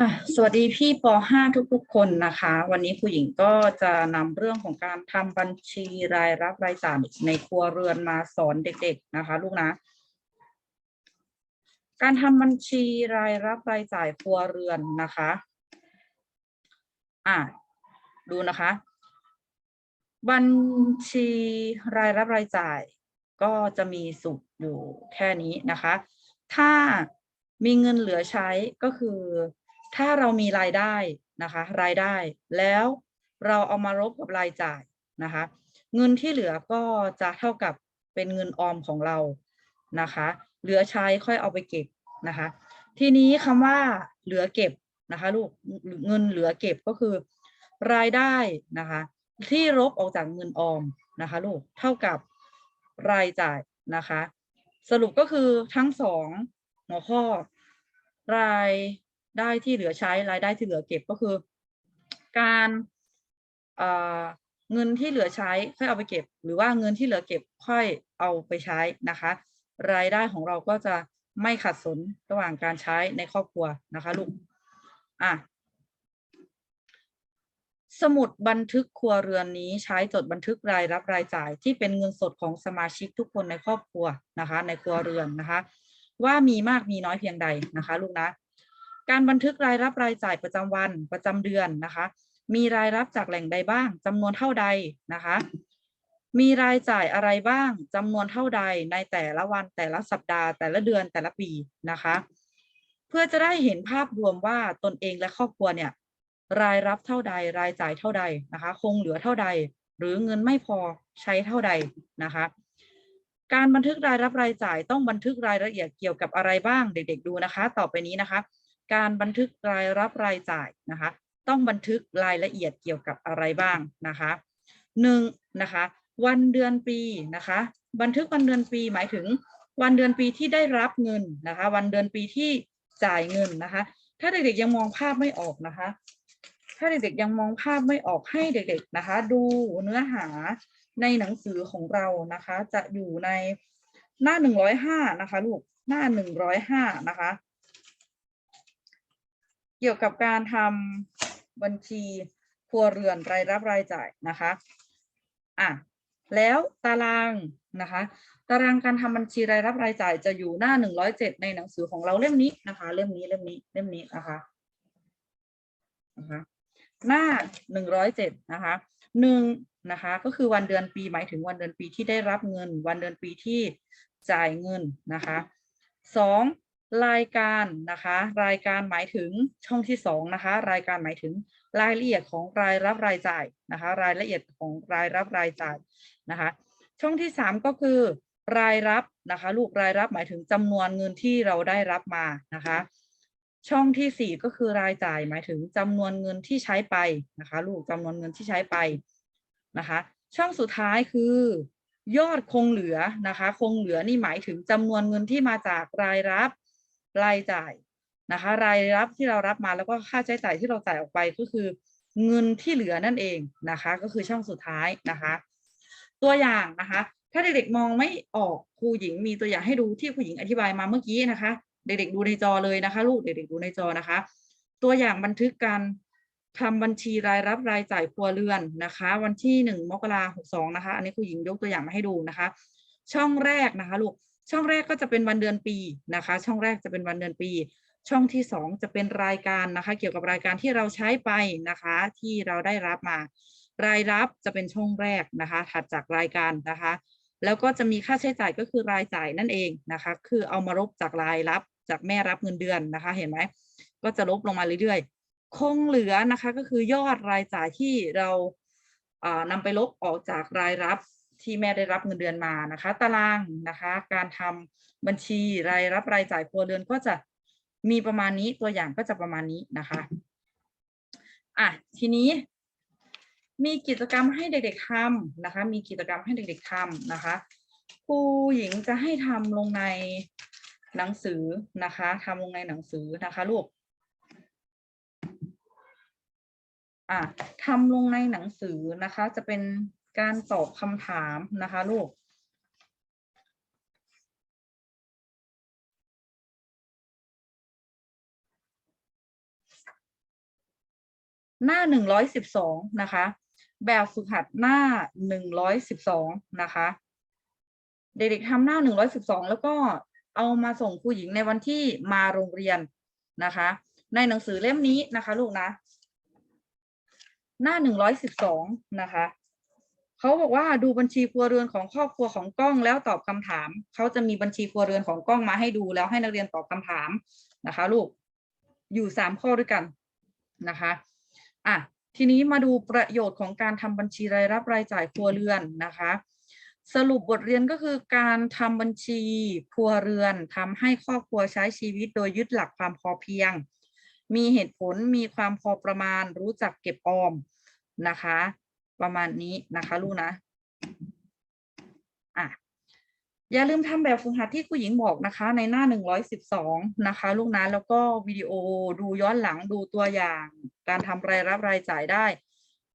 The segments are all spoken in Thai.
อะสวัสดีพี่ป .5 ทุกๆ คนนะคะ วันนี้ครูหญิงก็จะนำเรื่องของการทำบัญชีรายรับรายจ่ายในครัวเรือนมาสอนเด็ก ๆนะคะ ลูกนะ การทำบัญชีรายรับรายจ่ายครัวเรือนนะคะอะดูนะคะ บัญชีรายรับรายจ่ายก็จะมีสุดอยู่แค่นี้นะคะ ถ้ามีเงินเหลือใช้ก็คือ ถ้าเรามีรายได้นะคะ รายได้แล้วเราเอามารบกับรายจ่ายนะคะ เงินที่เหลือก็จะเท่ากับเป็นเงินออมของเรานะคะ เหลือใช้ค่อยเอาไปเก็บนะคะ ทีนี้คำว่าเหลือเก็บนะคะลูกเงินเหลือเก็บก็คือ รายได้นะคะ ที่ลบออกจากเงินออมนะคะลูกเท่ากับรายจ่ายนะคะ สรุปก็คือทั้งสองหัวข้อราย ได้ที่เหลือใช้รายได้ที่เหลือเก็บก็คือ การเอ่อเงินที่เหลือใช้ค่อยเอาไปเก็บ หรือว่าเงินที่เหลือเก็บค่อยเอาไปใช้นะคะ รายได้ของเราก็จะไม่ขัดสนระหว่างการใช้ในครอบครัวนะคะลูกอะสมุดบันทึกครัวเรือนนี้ใช้จดบันทึกรายรับรายจ่าย ที่เป็นเงินสดของสมาชิกทุกคนในครอบครัวนะคะ ในครัวเรือนนะคะ ว่ามีมากมีน้อยเพียงใดนะคะ ลูกนะ การบันทึกรายรับรายจ่ายประจำวันประจำเดือนนะคะ มีรายรับจากแหล่งใดบ้างจำนวนเท่าใดนะคะ มีรายจ่ายอะไรบ้างจำนวนเท่าใดในแต่ละวันแต่ละสัปดาห์แต่ละเดือนแต่ละปีนะคะ เพื่อจะได้เห็นภาพรวมว่าตนเองและครอบครัวเนี่ยรายรับเท่าใด รายจ่ายเท่าใดนะคะ คงเหลือเท่าใด หรือเงินไม่พอใช้เท่าใดนะคะ การบันทึกรายรับรายจ่ายต้องบันทึกรายละเอียดเกี่ยวกับอะไรบ้างเด็ก ๆ ดูนะคะ ต่อไปนี้นะคะ การบันทึกรายรับรายจ่ายนะคะ ต้องบันทึกรายละเอียดเกี่ยวกับอะไรบ้างนะคะหนึ่งนะคะวันเดือนปีนะคะ บันทึกวันเดือนปีหมายถึงวันเดือนปีที่ได้รับเงินนะคะ วันเดือนปีที่จ่ายเงินนะคะ ถ้าเด็กๆยังมองภาพไม่ออกนะคะ ถ้าเด็กๆยังมองภาพไม่ออกให้เด็ก ๆนะคะ ดูเนื้อหาในหนังสือของเรานะคะ จะอยู่ในหน้าหนึ่งร้อยห้านะคะลูกหน้าหนึ่งร้อยห้านะคะ เกี่ยวกับการทำบัญชีครัวเรือนรายรับรายจ่ายนะคะอะแล้วตารางนะคะ ตารางการทำบัญชีรายรับรายจ่ายจะอยู่หน้าหนึ่งร้อยเจ็ดในหนังสือของเราเล่มนี้นะคะ เล่มนี้เล่มนี้เล่มนี้นะคะนะคะหน้าหนึ่งร้อยเจ็ดนะคะหนึ่งนะคะก็คือวันเดือนปีหมายถึงวันเดือนปีที่ได้รับเงิน วันเดือนปีที่จ่ายเงินนะคะสอง รายการนะคะ รายการหมายถึงช่องที่สองนะคะ รายการหมายถึงรายละเอียดของรายรับรายจ่ายนะคะ รายละเอียดของรายรับรายจ่ายนะคะ ช่องที่สามก็คือ รายรับนะคะ ลูกรายรับหมายถึงจำนวนเงินที่เราได้รับมานะคะ ช่องที่สี่ก็คือรายจ่ายหมายถึงจำนวนเงินที่ใช้ไปนะคะ ลูกจำนวนเงินที่ใช้ไปนะคะ ช่องสุดท้ายคือยอดคงเหลือนะคะ คงเหลือนี่หมายถึงจำนวนเงินที่มาจากรายรับ รายจ่ายนะคะ รายรับที่เรารับมาแล้วก็ค่าใช้จ่ายที่เราจ่ายออกไปก็คือ เงินที่เหลือนั่นเองนะคะ ก็คือช่องสุดท้ายนะคะ ตัวอย่างนะคะ ถ้าเด็กๆมองไม่ออกครูหญิงมีตัวอย่างให้ดูที่ครูหญิงอธิบายมาเมื่อกี้นะคะ เด็กๆดูในจอเลยนะคะ ลูกเด็กๆดูในจอนะคะ ตัวอย่างบันทึกการทำบัญชีรายรับรายจ่ายครัวเรือนนะคะ วันที่หนึ่งมกราหกสองนะคะ อันนี้ครูหญิงยกตัวอย่างมาให้ดูนะคะ ช่องแรกนะคะ ลูก ช่องแรกก็จะเป็นวันเดือนปีนะคะ ช่องแรกจะเป็นวันเดือนปี ช่องที่สองจะเป็นรายการนะคะ เกี่ยวกับรายการที่เราใช้ไปนะคะ ที่เราได้รับมา รายรับจะเป็นช่องแรกนะคะ ถัดจากรายการนะคะ แล้วก็จะมีค่าใช้จ่ายก็คือรายจ่ายนั่นเองนะคะ คือเอามาลบจากรายรับจากแม่รับเงินเดือนนะคะ เห็นไหมก็จะลบลงมาเรื่อยๆ คงเหลือนะคะก็คือยอดรายจ่ายที่เราอ่านำไปลบออกจากรายรับ ที่แม่ได้รับเงินเดือนมานะคะ ตารางนะคะ การทำบัญชีรายรับรายจ่ายครัวเรือนก็จะมีประมาณนี้ตัวอย่างก็จะประมาณนี้นะคะอะทีนี้มีกิจกรรมให้เด็กๆทำนะคะ มีกิจกรรมให้เด็กๆทำนะคะครูหญิงจะให้ทำลงในหนังสือนะคะทำลงในหนังสือนะคะลูกอะทำลงในหนังสือนะคะ จะเป็น การตอบคำถามนะคะลูกหน้าหนึ่งร้อยสิบสองนะคะ แบบฝึกหัดหน้าหนึ่งร้อยสิบสองนะคะ เด็กๆทำหน้าหนึ่งร้อยสิบสองแล้วก็เอามาส่งครูหญิงในวันที่มาโรงเรียนนะคะ ในหนังสือเล่มนี้นะคะ ลูกนะ หน้าหนึ่งร้อยสิบสองนะคะ เขาบอกว่าดูบัญชีครัวเรือนของครอบครัวของกล้องแล้วตอบคำถาม เขาจะมีบัญชีครัวเรือนของกล้องมาให้ดูแล้วให้นักเรียนตอบคำถามนะคะ ลูกอยู่สามข้อด้วยกันนะคะอะทีนี้มาดูประโยชน์ของการทำบัญชีรายรับรายจ่ายครัวเรือนนะคะ สรุปบทเรียนก็คือการทำบัญชีครัวเรือนทำให้ครอบครัวใช้ชีวิตโดยยึดหลักความพอเพียง มีเหตุผลมีความพอประมาณรู้จักเก็บออมนะคะ ประมาณนี้นะคะลูกนะอะอย่าลืมทำแบบฝึกหัดที่ครูหญิงบอกนะคะ ในหน้าหนึ่งร้อยสิบสองนะคะ ลูกนะแล้วก็วิดีโอดูย้อนหลังดูตัวอย่าง การทำรายรับรายจ่ายได้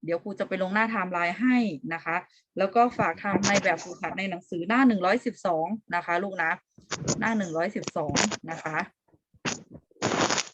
เดี๋ยวครูจะไปลงหน้าไทม์ไลน์ให้นะคะ แล้วก็ฝากทำในแบบฝึกหัดในหนังสือหน้าหนึ่งร้อยสิบสองนะคะ ลูกนะ หน้าหนึ่งร้อยสิบสองนะคะ